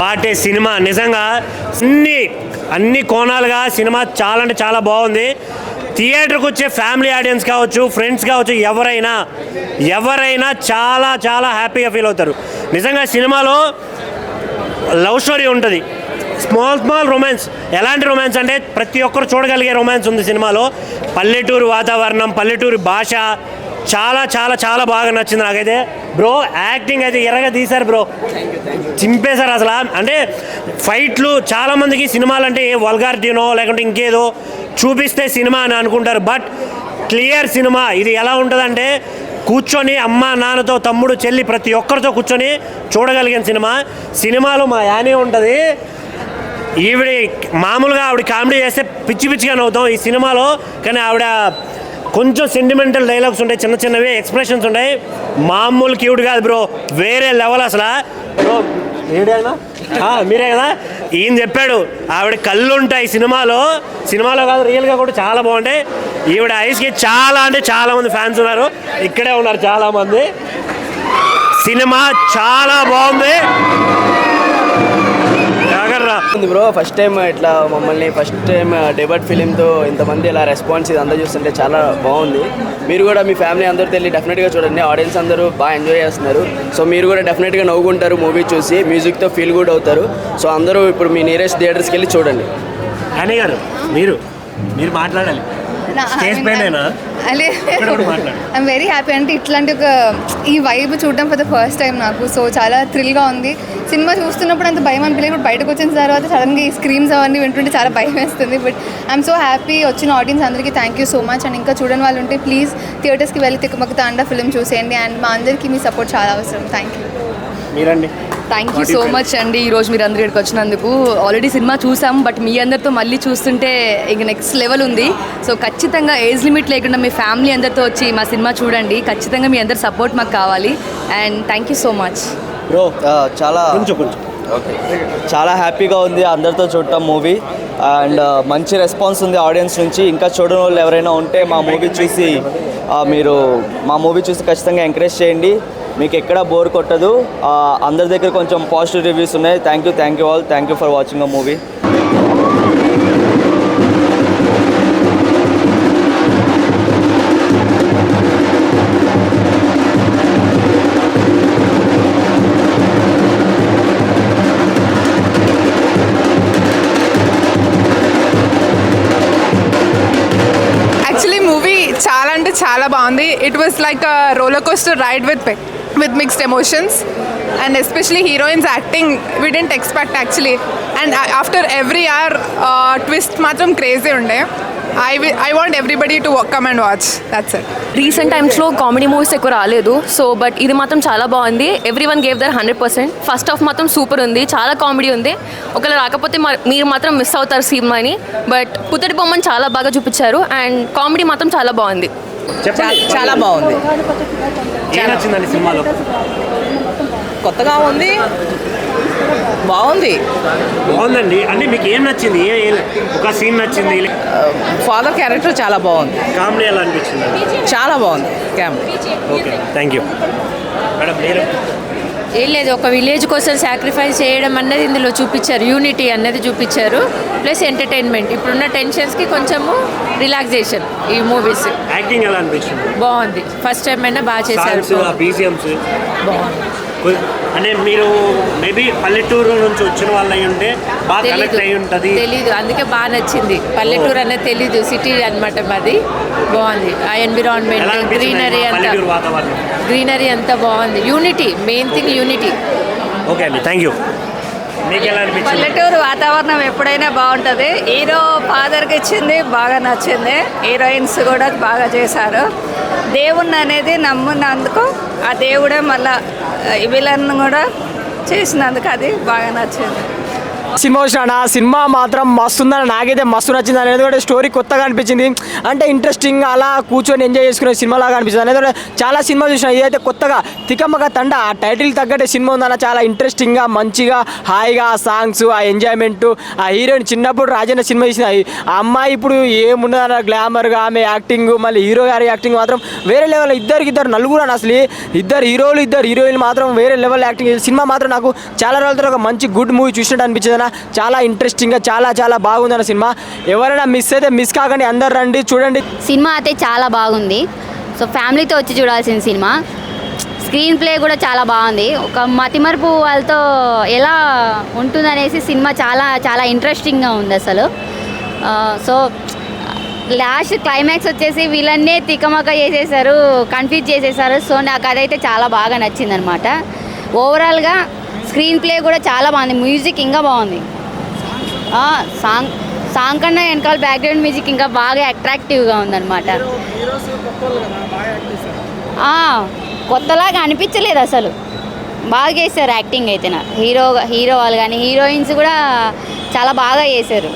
పాటే సినిమా. నిజంగా అన్ని అన్ని కోణాలుగా సినిమా చాలా అంటే చాలా బాగుంది. థియేటర్కి వచ్చే ఫ్యామిలీ ఆడియన్స్ కావచ్చు ఫ్రెండ్స్ కావచ్చు ఎవరైనా ఎవరైనా చాలా చాలా హ్యాపీగా ఫీల్ అవుతారు. నిజంగా సినిమాలో లవ్ స్టోరీ ఉంటుంది. Small small romance. ఎలాంటి రొమాన్స్ అంటే ప్రతి ఒక్కరు చూడగలిగే రొమాన్స్ ఉంది సినిమాలో. పల్లెటూరు వాతావరణం పల్లెటూరు భాష చాలా చాలా చాలా బాగా నచ్చింది నాకైతే. బ్రో యాక్టింగ్ అయితే ఎర్రగా తీశారు బ్రో. చింపేశారు అసలు. అంటే ఫైట్లు చాలామందికి సినిమాలు అంటే వల్గారిటీనో లేకుంటే ఇంకేదో చూపిస్తే సినిమా అని అనుకుంటారు. బట్ క్లియర్ సినిమా ఇది ఎలా ఉంటుందంటే కూర్చొని అమ్మ నాన్నతో తమ్ముడు చెల్లి ప్రతి ఒక్కరితో కూర్చొని చూడగలిగిన సినిమా. సినిమాలో మా యానే ఉంటుంది. ఈవిడ మామూలుగా ఆవిడ కామెడీ చేస్తే పిచ్చి పిచ్చిగా నవ్వుతాం ఈ సినిమాలో కానీ ఆవిడ కొంచెం సెంటిమెంటల్ డైలాగ్స్ ఉంటాయి చిన్న చిన్నవి ఎక్స్ప్రెషన్స్ ఉంటాయి. మామూలు క్యూడ్ కాదు బ్రో వేరే లెవెల్ అసలు. బ్రో మీరే కదా? ఈయన చెప్పాడు ఆవిడ కళ్ళు ఉంటాయి సినిమాలో. సినిమాలో కాదు రియల్గా కూడా చాలా బాగుంటాయి. ఈవిడ ఐస్కి చాలా అంటే చాలా మంది ఫ్యాన్స్ ఉన్నారు. ఇక్కడే ఉన్నారు చాలా మంది. సినిమా చాలా బాగుంది. ఉంది బ్రో ఫస్ట్ టైం ఇట్లా మమ్మల్ని ఫస్ట్ టైం డెబట్ ఫిలింతో ఇంతమంది ఇలా రెస్పాన్స్ ఇదంతా చూస్తుంటే చాలా బాగుంది. మీరు కూడా మీ ఫ్యామిలీ అందరితో వెళ్ళి డెఫినెట్గా చూడండి. ఆడియన్స్ అందరూ బాగా ఎంజాయ్ చేస్తున్నారు. సో మీరు కూడా డెఫినెట్గా నవ్వుకుంటారు మూవీ చూసి మ్యూజిక్తో ఫీల్ గుడ్ అవుతారు. సో అందరూ ఇప్పుడు మీ నియరెస్ట్ థియేటర్స్కి వెళ్ళి చూడండి. అని గారు మీరు మీరు మాట్లాడాలి. స్టేజ్. ఐఎమ్ వెరీ హ్యాపీ అంటే ఇట్లాంటి ఒక ఈ వైబ్ చూడడం ఫర్ ద ఫస్ట్ టైం నాకు. సో చాలా థ్రిల్గా ఉంది. సినిమా చూస్తున్నప్పుడు అంత భయం అనిపించలేదు. ఇప్పుడు బయటకు వచ్చిన తర్వాత సడన్గా ఈ స్క్రీమ్స్ అవన్నీ వింటుంటే చాలా భయం వేస్తుంది. బట్ ఐఎమ్ సో హ్యాపీ వచ్చిన ఆడియన్స్ అందరికీ thank you so much and ఇంకా చూడని వాళ్ళు ఉంటే ప్లీజ్ థియేటర్స్కి వెళ్ళి తిక్కమక్క తాండా ఫిల్మ్ చూసేయండి. అండ్ మా అందరికీ మీ సపోర్ట్ చాలా అవసరం. థ్యాంక్ యూ మీరండి. థ్యాంక్ యూ సో మచ్ అండి. ఈరోజు మీరు అందరు ఇక్కడికి వచ్చినందుకు. ఆల్రెడీ సినిమా చూసాం బట్ మీ అందరితో మళ్ళీ చూస్తుంటే ఇంక నెక్స్ట్ లెవెల్ ఉంది. సో ఖచ్చితంగా ఏజ్ లిమిట్ లేకుండా మీ ఫ్యామిలీ అందరితో వచ్చి మా సినిమా చూడండి. ఖచ్చితంగా మీ అందరి సపోర్ట్ మాకు కావాలి. And thank you so much bro చాలా కొంచెం కొంచెం. ఓకే చాలా హ్యాపీగా ఉంది అందరితో చూడటం మూవీ అండ్ మంచి రెస్పాన్స్ ఉంది ఆడియన్స్ నుంచి. ఇంకా చూడని వాళ్ళు ఎవరైనా ఉంటే మా మూవీ చూసి మీరు మా మూవీ చూసి ఖచ్చితంగా ఎంకరేజ్ చేయండి. మీకు ఎక్కడ బోర్ కొట్టదు. అందరి దగ్గర కొంచెం పాజిటివ్ రివ్యూస్ ఉన్నాయి. Thank you thank you all thank you for watching a movie actually movie చాలా అంటే చాలా బాగుంది. It was like roller coaster ride with with mixed emotions and especially heroine's acting we didn't expect actually and after every year twist మాత్రం crazy ఉండే I I want everybody to come and watch that's it recent టైమ్స్లో comedy movies ఎక్కువ రాలేదు so but ఇది మాత్రం చాలా బాగుంది. Everyone gave their hundred percent first half మాత్రం సూపర్ ఉంది. చాలా కామెడీ ఉంది. ఒకవేళ రాకపోతే మీరు మాత్రం మిస్ అవుతారు సినిమాని. బట్ పుత్తడి బొమ్మని చాలా బాగా చూపించారు. అండ్ కామెడీ మాత్రం చాలా బాగుంది. చాలా బాగుంది. నచ్చిందండి సినిమాలో? కొత్తగా ఉంది. బాగుంది. బాగుందండి. అంటే మీకు ఏం నచ్చింది? ఏ- ఒక సీన్ నచ్చింది? ఫాదర్ క్యారెక్టర్ చాలా బాగుంది. కామెడీ ఎలా అనిపించింది చాలా బాగుంది. Cam. Okay thank you. Madam మీరు. ఏం లేదు ఒక విలేజ్ కోసం సాక్రిఫైస్ చేయడం అన్నది ఇందులో చూపించారు. యూనిటీ అన్నది చూపించారు. ప్లస్ ఎంటర్టైన్మెంట్ ఇప్పుడున్న టెన్షన్స్కి కొంచెము రిలాక్సేషన్ ఈ మూవీస్ యాక్టింగ్ ఎలా అనిపించింది? బాగుంది. ఫస్ట్ టైం అయినా బాగా చేశారు. బాగుంది. అంటే మీరు మేబీ పల్లెటూరు నుంచి వచ్చిన వాళ్ళు అయి ఉంటే బాగా కనెక్ట్ అయి ఉంటుంది. తెలీదు. అందుకే బాగా నచ్చింది. పల్లెటూరు అనేది తెలీదు. సిటీ అన్నమాట మాది. బాగుంది. ఆ ఎన్విరాన్మెంట్ గ్రీనరీ అంతా. గ్రీనరీ అంతా బాగుంది. Unity main thing unity okay అండి. థ్యాంక్ యూ మీకు ఎలా అనిపించింది? పల్లెటూరు వాతావరణం ఎప్పుడైనా బాగుంటుంది. హీరో ఫాదర్కి ఇచ్చింది బాగా నచ్చింది. హీరోయిన్స్ కూడా బాగా చేశారు. దేవుణ్ణి అనేది నమ్మున్నందుకు ఆ దేవుడే మళ్ళా విలన్ కూడా చేసినందుకు అది బాగా నచ్చింది. సినిమా వచ్చిన సినిమా మాత్రం మస్తుందని నాకైతే మస్తు నచ్చింది. అని ఎందుకంటే స్టోరీ కొత్తగా అనిపించింది. అంటే ఇంట్రెస్టింగ్ అలా కూర్చొని ఎంజాయ్ చేసుకునే సినిమా లాగా అనిపించింది ఎందుకంటే చాలా సినిమా చూసిన. ఇదైతే కొత్తగా తికమ్మక తండ ఆ టైటిల్ తగ్గట్టే సినిమా ఉందన్న చాలా ఇంట్రెస్టింగ్గా మంచిగా హాయిగా ఆ సాంగ్స్ ఆ ఎంజాయ్మెంట్ ఆ హీరోయిన్ చిన్నప్పుడు రాజన్న సినిమా చూసిన ఆ అమ్మాయి ఇప్పుడు ఏముండదన్న గ్లామర్గా ఆమె యాక్టింగ్ మళ్ళీ హీరో గారి యాక్టింగ్ మాత్రం వేరే లెవెల్ ఇద్దరికి ఇద్దరు నలుగురు అని అసలు ఇద్దరు హీరోలు ఇద్దరు హీరోయిన్ మాత్రం వేరే లెవెల్ యాక్టింగ్ సినిమా మాత్రం నాకు చాలా రోజుల తర్వాత ఒక మంచి గుడ్ మూవీ చూసినట్టు అనిపించింది అన్న చాలా ఇంట్రెస్టింగ్గా చాలా చాలా బాగుంది అన్న సినిమా. ఎవరైనా మిస్ అయితే మిస్ కాకండి అందరు రండి చూడండి. సినిమా అయితే చాలా బాగుంది. సో ఫ్యామిలీతో వచ్చి చూడాల్సిన సినిమా. స్క్రీన్ ప్లే కూడా చాలా బాగుంది. ఒక మతిమరుపు వాళ్ళతో ఎలా ఉంటుందనేసి సినిమా చాలా చాలా ఇంట్రెస్టింగ్గా ఉంది అసలు. సో లాస్ట్ క్లైమాక్స్ వచ్చేసి వీళ్ళన్నే తికమక చేసేసారు కన్ఫ్యూజ్ చేసేసారు. సో నాకు అదైతే చాలా బాగా నచ్చింది అనమాట ఓవరాల్గా స్క్రీన్ ప్లే కూడా చాలా బాగుంది. మ్యూజిక్ ఇంకా బాగుంది. సాంగ్ సాంగ్ కన్నా వెనకాల బ్యాక్గ్రౌండ్ మ్యూజిక్ ఇంకా బాగా అట్రాక్టివ్గా ఉందన్నమాట. కొత్తలాగా అనిపించలేదు అసలు. బాగా చేశారు యాక్టింగ్ అయితే హీరో హీరో వాళ్ళు కానీ హీరోయిన్స్ కూడా చాలా బాగా చేశారు.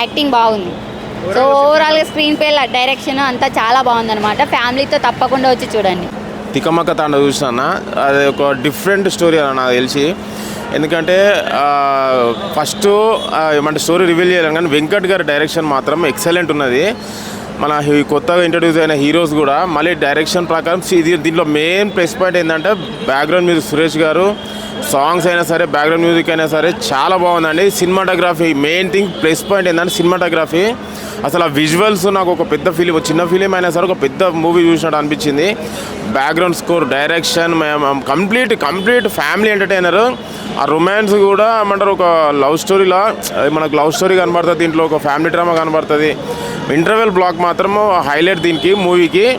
యాక్టింగ్ బాగుంది. సో ఓవరాల్గా స్క్రీన్ ప్లే డైరెక్షన్ అంతా చాలా బాగుందన్నమాట. ఫ్యామిలీతో తప్పకుండా వచ్చి చూడండి. తికమక తాండ చూసిన అది ఒక డిఫరెంట్ స్టోరీ అని నాకు తెలిసి. ఎందుకంటే ఫస్ట్ ఏమంటే స్టోరీ రివీల్ చేయాలి కానీ వెంకట్ గారి డైరెక్షన్ మాత్రం ఎక్సలెంట్ ఉన్నది. మన కొత్తగా ఇంట్రడ్యూస్ అయిన హీరోస్ కూడా మళ్ళీ డైరెక్షన్ ప్రకారం ఇది దీంట్లో మెయిన్ ప్లస్ పాయింట్ ఏంటంటే బ్యాక్గ్రౌండ్ మ్యూజిక్ సురేష్ గారు. సాంగ్స్ అయినా సరే బ్యాక్గ్రౌండ్ మ్యూజిక్ అయినా సరే చాలా బాగుందండి. Cinematography main thing plus point ఏంటంటే సినిమాటోగ్రఫీ అసలు ఆ విజువల్స్ నాకు ఒక పెద్ద ఫిలిం చిన్న ఫిలిం అయినా సరే ఒక పెద్ద మూవీ చూసినట్టు అనిపించింది. Background score direction complete complete family entertainer ఆ రొమాన్స్ కూడా ఏమంటారు ఒక లవ్ స్టోరీలా మనకు లవ్ స్టోరీ కనబడుతుంది దీంట్లో ఒక ఫ్యామిలీ డ్రామా కనబడుతుంది. ఇంటర్వెల్ బ్లాక్ మాత్రము హైలైట్ దీనికి మూవీకి.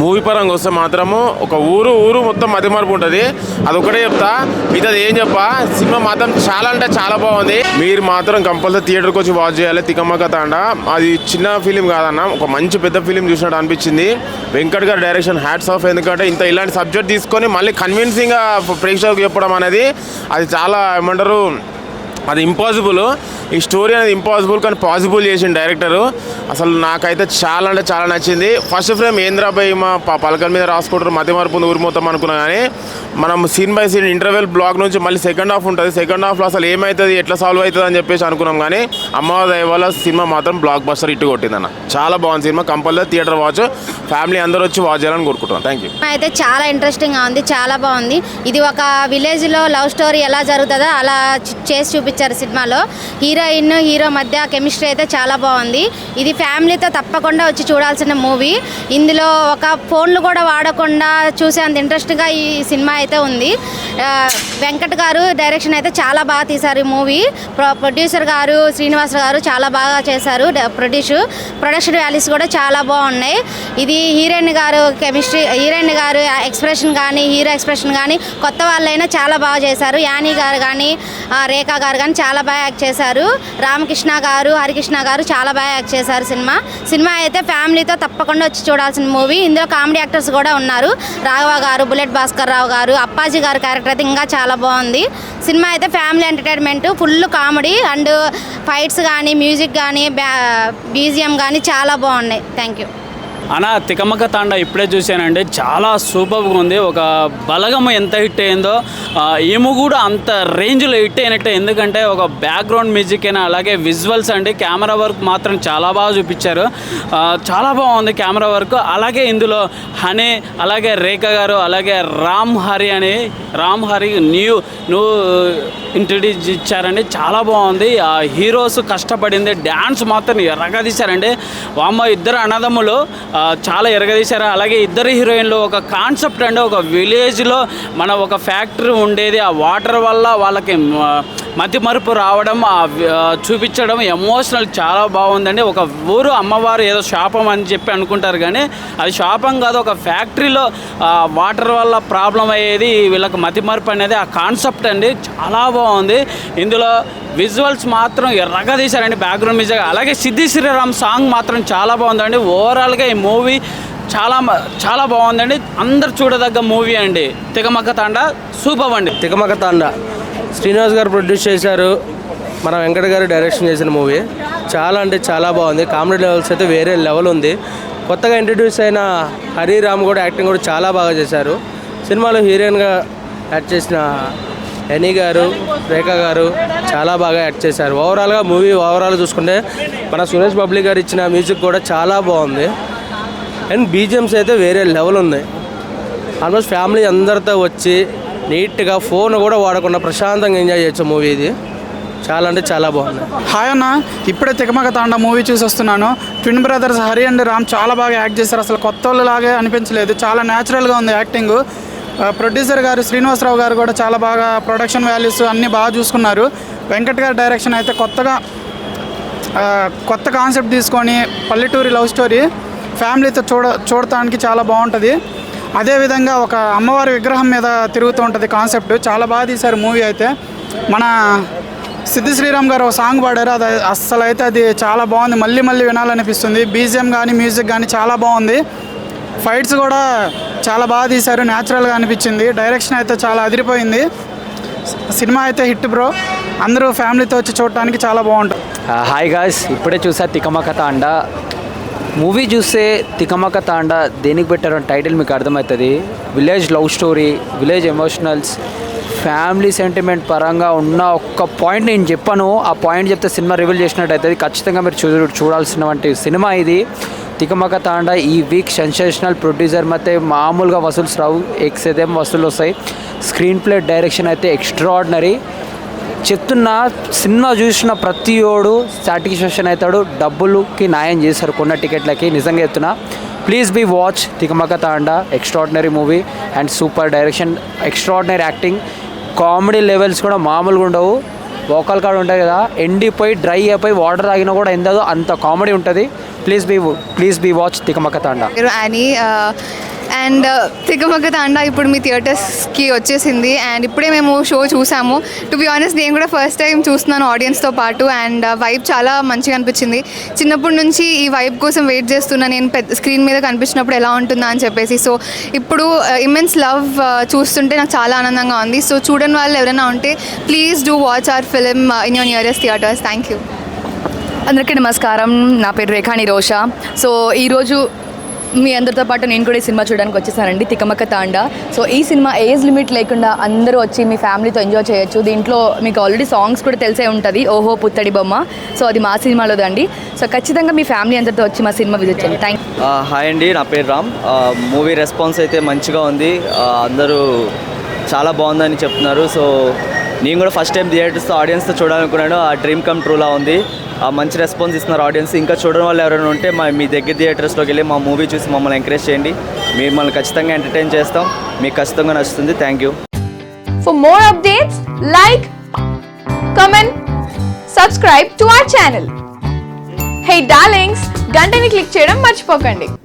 మూవీ పరంగా వస్తే మాత్రము ఒక ఊరు ఊరు మొత్తం మతిమరుపు ఉంటుంది. అదొకటే చెప్తా. మిగతాది ఏం చెప్పా? సినిమా మాత్రం చాలా అంటే చాలా బాగుంది. మీరు మాత్రం కంపల్సరీ థియేటర్కి వచ్చి వాచ్ చేయాలి. తికమ్మక తాండ అది చిన్న ఫిలిం కాదన్న ఒక మంచి పెద్ద ఫిలిం చూసినట్టు అనిపించింది. వెంకట్ గారి డైరెక్షన్ హ్యాట్స్ ఆఫ్ ఎందుకంటే ఇంత ఇలాంటి సబ్జెక్ట్ తీసుకొని మళ్ళీ కన్విన్సింగ్గా ప్రేక్షకులకు చెప్పడం అనేది అది చాలా ఏమంటారు అది ఇంపాసిబుల్ ఈ స్టోరీ అనేది ఇంపాసిబుల్ కానీ పాసిబుల్ చేసిండు డైరెక్టరు అసలు నాకైతే చాలా అంటే చాలా నచ్చింది. ఫస్ట్ ఫ్రేమ్ ఏంద్రాబాయ్ మా పలకల మీద రాసుకుంటారు మధ్య మార్పు ఊరిమోతాం అనుకున్నా కానీ మనం scene by scene interval block నుంచి మళ్ళీ సెకండ్ హాఫ్ ఉంటుంది. సెకండ్ హాఫ్లో అసలు ఏమవుతుంది ఎట్లా సాల్వ్ అవుతుంది అని చెప్పేసి అనుకున్నాం కానీ అమ్మవారి వల్ల సినిమా మాత్రం బ్లాక్ బస్టర్ ఇట్టు కొట్టిందన్న చాలా బాగుంది cinema compulsory theatre watch family అందరూ వచ్చి వాచ్ చేయాలని కోరుకుంటున్నాను థ్యాంక్ యూ అయితే చాలా ఇంట్రెస్టింగ్గా ఉంది చాలా బాగుంది. ఇది ఒక విలేజ్లో లవ్ స్టోరీ ఎలా జరుగుతుందో అలా చేసి చూపించారు సినిమాలో. హీరోయిన్ హీరో మధ్య కెమిస్ట్రీ అయితే చాలా బాగుంది. ఇది ఫ్యామిలీతో తప్పకుండా వచ్చి చూడాల్సిన మూవీ. ఇందులో ఒక ఫోన్లు కూడా వాడకుండా చూసేంత ఇంట్రెస్ట్గా ఈ సినిమా అయితే ఉంది. వెంకట్ గారు డైరెక్షన్ అయితే చాలా బాగా తీశారు ఈ మూవీ. ప్రొడ్యూసర్ గారు శ్రీనివాస్ గారు చాలా బాగా చేశారు ప్రొడ్యూస్ ప్రొడక్షన్ వాల్యూస్ కూడా చాలా బాగున్నాయి. ఇది హీరోయిన్ గారు కెమిస్ట్రీ హీరోయిన్ గారు ఎక్స్ప్రెషన్ కానీ హీరో ఎక్స్ప్రెషన్ కానీ కొత్త వాళ్ళైనా చాలా బాగా చేశారు. యానీ గారు కానీ రేఖా గారు కానీ చాలా బాగా యాక్ట్ చేశారు. రామకృష్ణ గారు హరికృష్ణ గారు చాలా బాగా యాక్ట్ చేశారు సినిమా. సినిమా అయితే ఫ్యామిలీతో తప్పకుండా వచ్చి చూడాల్సిన మూవీ. ఇందులో కామెడీ యాక్టర్స్ కూడా ఉన్నారు. రాఘవ గారు బుల్లెట్ భాస్కర్ రావు గారు అప్పాజీ గారు క్యారెక్టర్ అయితే ఇంకా చాలా బాగుంది. సినిమా అయితే family entertainment full comedy and fights కానీ మ్యూజిక్ కానీ బ్యా బీజిఎం కానీ చాలా బాగున్నాయి. Thank you. అనా తికమక తాండ ఇప్పుడే చూశానండి. చాలా సూపర్గా ఉంది. ఒక బలగం ఎంత హిట్ అయిందో ఏము కూడా అంత రేంజ్లో హిట్ అయినట్టే. ఎందుకంటే ఒక బ్యాక్గ్రౌండ్ మ్యూజిక్ అయినా అలాగే విజువల్స్ అండి. కెమెరా వర్క్ మాత్రం చాలా బాగా చూపించారు. చాలా బాగుంది కెమెరా వర్క్. అలాగే ఇందులో హనీ అలాగే రేఖ గారు అలాగే రామ్ హరి అని Ram Hari new new introduce ఇచ్చారండి. చాలా బాగుంది. ఆ హీరోస్ కష్టపడింది. డ్యాన్స్ మాత్రం ఎరగదీశారండి వామ్మ ఇద్దరు అన్నదమ్ములు. చాలా ఎరగదీశారు. అలాగే ఇద్దరు హీరోయిన్లు ఒక కాన్సెప్ట్ అండి ఒక విలేజ్లో మన ఒక ఫ్యాక్టరీ ఉండేది. ఆ వాటర్ వల్ల వాళ్ళకి మతి మరుపు రావడం చూపించడం ఎమోషనల్ చాలా బాగుందండి. ఒక ఊరు అమ్మవారు ఏదో శాపం అని చెప్పి అనుకుంటారు కానీ అది శాపం కాదు. ఒక ఫ్యాక్టరీలో వాటర్ వల్ల ప్రాబ్లం అయ్యేది వీళ్ళకి మతి మరుపు అనేది ఆ కాన్సెప్ట్ అండి. చాలా బాగుంది. ఇందులో విజువల్స్ మాత్రం ఎర్రగా తీశారండి బ్యాక్గ్రౌండ్ మ్యూజిక్. అలాగే సిద్ధి శ్రీరామ్ సాంగ్ మాత్రం చాలా బాగుందండి. ఓవరాల్గా ఈ మూవీ చాలా చాలా బాగుందండి. అందరు చూడదగ్గ మూవీ అండి. తిగమక్క తాండ సూపర్ అండి. తిగమక్క తాండ. శ్రీనివాస్ గారు ప్రొడ్యూస్ చేశారు. మన వెంకట గారు డైరెక్షన్ చేసిన మూవీ చాలా అంటే చాలా బాగుంది. కామెడీ లెవెల్స్ అయితే వేరే లెవెల్ ఉంది. కొత్తగా ఇంట్రడ్యూస్ అయిన హరి రామ్ కూడా యాక్టింగ్ కూడా చాలా బాగా చేశారు. సినిమాలో హీరోయిన్గా యాక్ట్ చేసిన ఎనీ గారు రేఖ గారు చాలా బాగా యాక్ట్ చేశారు. ఓవరాల్గా మూవీ ఓవరాల్ చూసుకుంటే మన సురేష్ బబ్లీ గారు ఇచ్చిన మ్యూజిక్ కూడా చాలా బాగుంది. అండ్ బీజిఎమ్స్ అయితే వేరే లెవెల్ ఉన్నాయి ఆల్మోస్ట్ ఫ్యామిలీ అందరితో వచ్చి నీట్గా ఫోన్ కూడా వాడకుండా ప్రశాంతంగా ఎంజాయ్ చేయొచ్చు మూవీ ఇది. చాలా అంటే చాలా బాగుంది. హాయ్ అన్న ఇప్పుడే తికమక తాండ మూవీ చూసి వస్తున్నాను. Twin brothers Hari and Ram చాలా బాగా యాక్ట్ చేశారు. అసలు కొత్త వాళ్ళలాగే అనిపించలేదు. చాలా న్యాచురల్గా ఉంది యాక్టింగ్ ప్రొడ్యూసర్ గారు శ్రీనివాసరావు గారు కూడా చాలా బాగా ప్రొడక్షన్ వాల్యూస్ అన్నీ బాగా చూసుకున్నారు. వెంకట్ గారి డైరెక్షన్ అయితే కొత్తగా కొత్త కాన్సెప్ట్ తీసుకొని పల్లెటూరి లవ్ స్టోరీ ఫ్యామిలీతో చూడ చూడటానికి చాలా బాగుంటుంది. అదేవిధంగా ఒక అమ్మవారి విగ్రహం మీద తిరుగుతూ ఉంటుంది కాన్సెప్ట్ చాలా బాగా తీశారు మూవీ అయితే. మన సిద్ధి శ్రీరామ్ గారు ఒక సాంగ్ పాడారు. అది అస్సలు అయితే అది చాలా బాగుంది. మళ్ళీ మళ్ళీ వినాలనిపిస్తుంది. బీజిఎం కానీ మ్యూజిక్ కానీ చాలా బాగుంది. ఫైట్స్ కూడా చాలా బాగా తీశారు. న్యాచురల్గా అనిపించింది. డైరెక్షన్ అయితే చాలా అదిరిపోయింది. సినిమా అయితే హిట్ బ్రో. అందరూ ఫ్యామిలీతో వచ్చి చూడటానికి చాలా బాగుంటుంది. హాయ్ గాయ్స్ ఇప్పుడే చూసా తికమక తాండ మూవీ చూస్తే తికమక తాండ దేనికి పెట్టారో టైటిల్ మీకు అర్థమవుతుంది. Village love story village emotionals family sentiment పరంగా ఉన్న ఒక్క పాయింట్ నేను చెప్పాను. ఆ పాయింట్ చెప్తే సినిమా రివీల్ చేసినట్టు అవుతుంది ఖచ్చితంగా మీరు చూ చూడాల్సినటువంటి సినిమా ఇది. తికమక తాండ ఈ వీక్ సెన్సేషనల్ ప్రొడ్యూసర్ అయితే మామూలుగా వసూల్స్ రావు ఎక్స్ ఏదేం వసూలు వస్తాయి. స్క్రీన్ ప్లే డైరెక్షన్ అయితే ఎక్స్ట్రాడినరీ చెప్తున్న సినిమా చూసిన ప్రతి ఓడు సాటిస్ఫాక్షన్ అవుతాడు. డబ్బులుకి న్యాయం చేశారు కొన్న టికెట్లకి. నిజంగా చెప్తున్నా please be watch Tikamaka Thanda extraordinary movie and super direction extraordinary acting comedy levels కూడా మామూలుగా ఉండవు. వోకల్ కార్డ్ ఉంటాయి కదా ఎండిపోయి డ్రై అయిపోయి వాటర్ తాగినా కూడా ఎందదో అంత కామెడీ ఉంటుంది. Please be please be watch Tikamaka Thanda. Any and uh, Tikamaka Thanda ఇప్పుడు మీ థియేటర్స్కి వచ్చేసింది. అండ్ ఇప్పుడే మేము షో చూసాము. టు బి ఆనెస్ట్ నేను కూడా ఫస్ట్ టైం చూస్తున్నాను ఆడియన్స్తో పాటు. అండ్ uh, వైబ్ చాలా మంచిగా అనిపించింది. చిన్నప్పటి నుంచి ఈ వైబ్ కోసం వెయిట్ చేస్తున్నా. నేను పెద్ద స్క్రీన్ మీద కనిపించినప్పుడు ఎలా ఉంటుందా అని చెప్పేసి. సో ఇప్పుడు uh, ఇమెన్స్ లవ్ చూస్తుంటే నాకు చాలా ఆనందంగా ఉంది. సో చూడని వాళ్ళు ఎవరైనా ఉంటే please do watch our film in your nearest theatres thank you అందరికీ నమస్కారం. నా పేరు రేఖాని రోషా. సో ఈరోజు మీ అందరితో పాటు నేను కూడా ఈ సినిమా చూడడానికి వచ్చేసానండి తికమక తాండా. సో ఈ సినిమా ఏజ్ లిమిట్ లేకుండా అందరూ వచ్చి మీ ఫ్యామిలీతో ఎంజాయ్ చేయొచ్చు. దీంట్లో మీకు ఆల్రెడీ సాంగ్స్ కూడా తెలిసే ఉంటుంది ఓహో పుత్తడి బొమ్మ. సో అది మా సినిమాలోదండి సో ఖచ్చితంగా మీ ఫ్యామిలీ అందరితో వచ్చి మా సినిమా విజిట్ చేయండి. థ్యాంక్ హాయ్ అండి నా పేరు రామ్. మూవీ రెస్పాన్స్ అయితే మంచిగా ఉంది. అందరూ చాలా బాగుందని చెప్తున్నారు. సో నేను కూడా ఫస్ట్ టైం థియేటర్స్తో ఆడియన్స్తో చూడాలనుకున్నాను. ఆ డ్రీమ్ కమ్ ట్రూలా ఉంది. ఆ మంచి రెస్పాన్స్ ఇస్తున్నారు ఆడియన్స్ ఇంకా చూడడం వాళ్ళు ఎవరైనా ఉంటే మా మీ దగ్గర థియేటర్స్లోకి వెళ్ళి మా మూవీ చూసి మమ్మల్ని ఎంకరేజ్ చేయండి. మిమ్మల్ని ఖచ్చితంగా ఎంటర్టైన్ చేస్తాం. మీకు ఖచ్చితంగా నచ్చుతుంది. Thank you for more updates like comment subscribe to our channel hey darlings గంటని click చేయడం మర్చిపోకండి.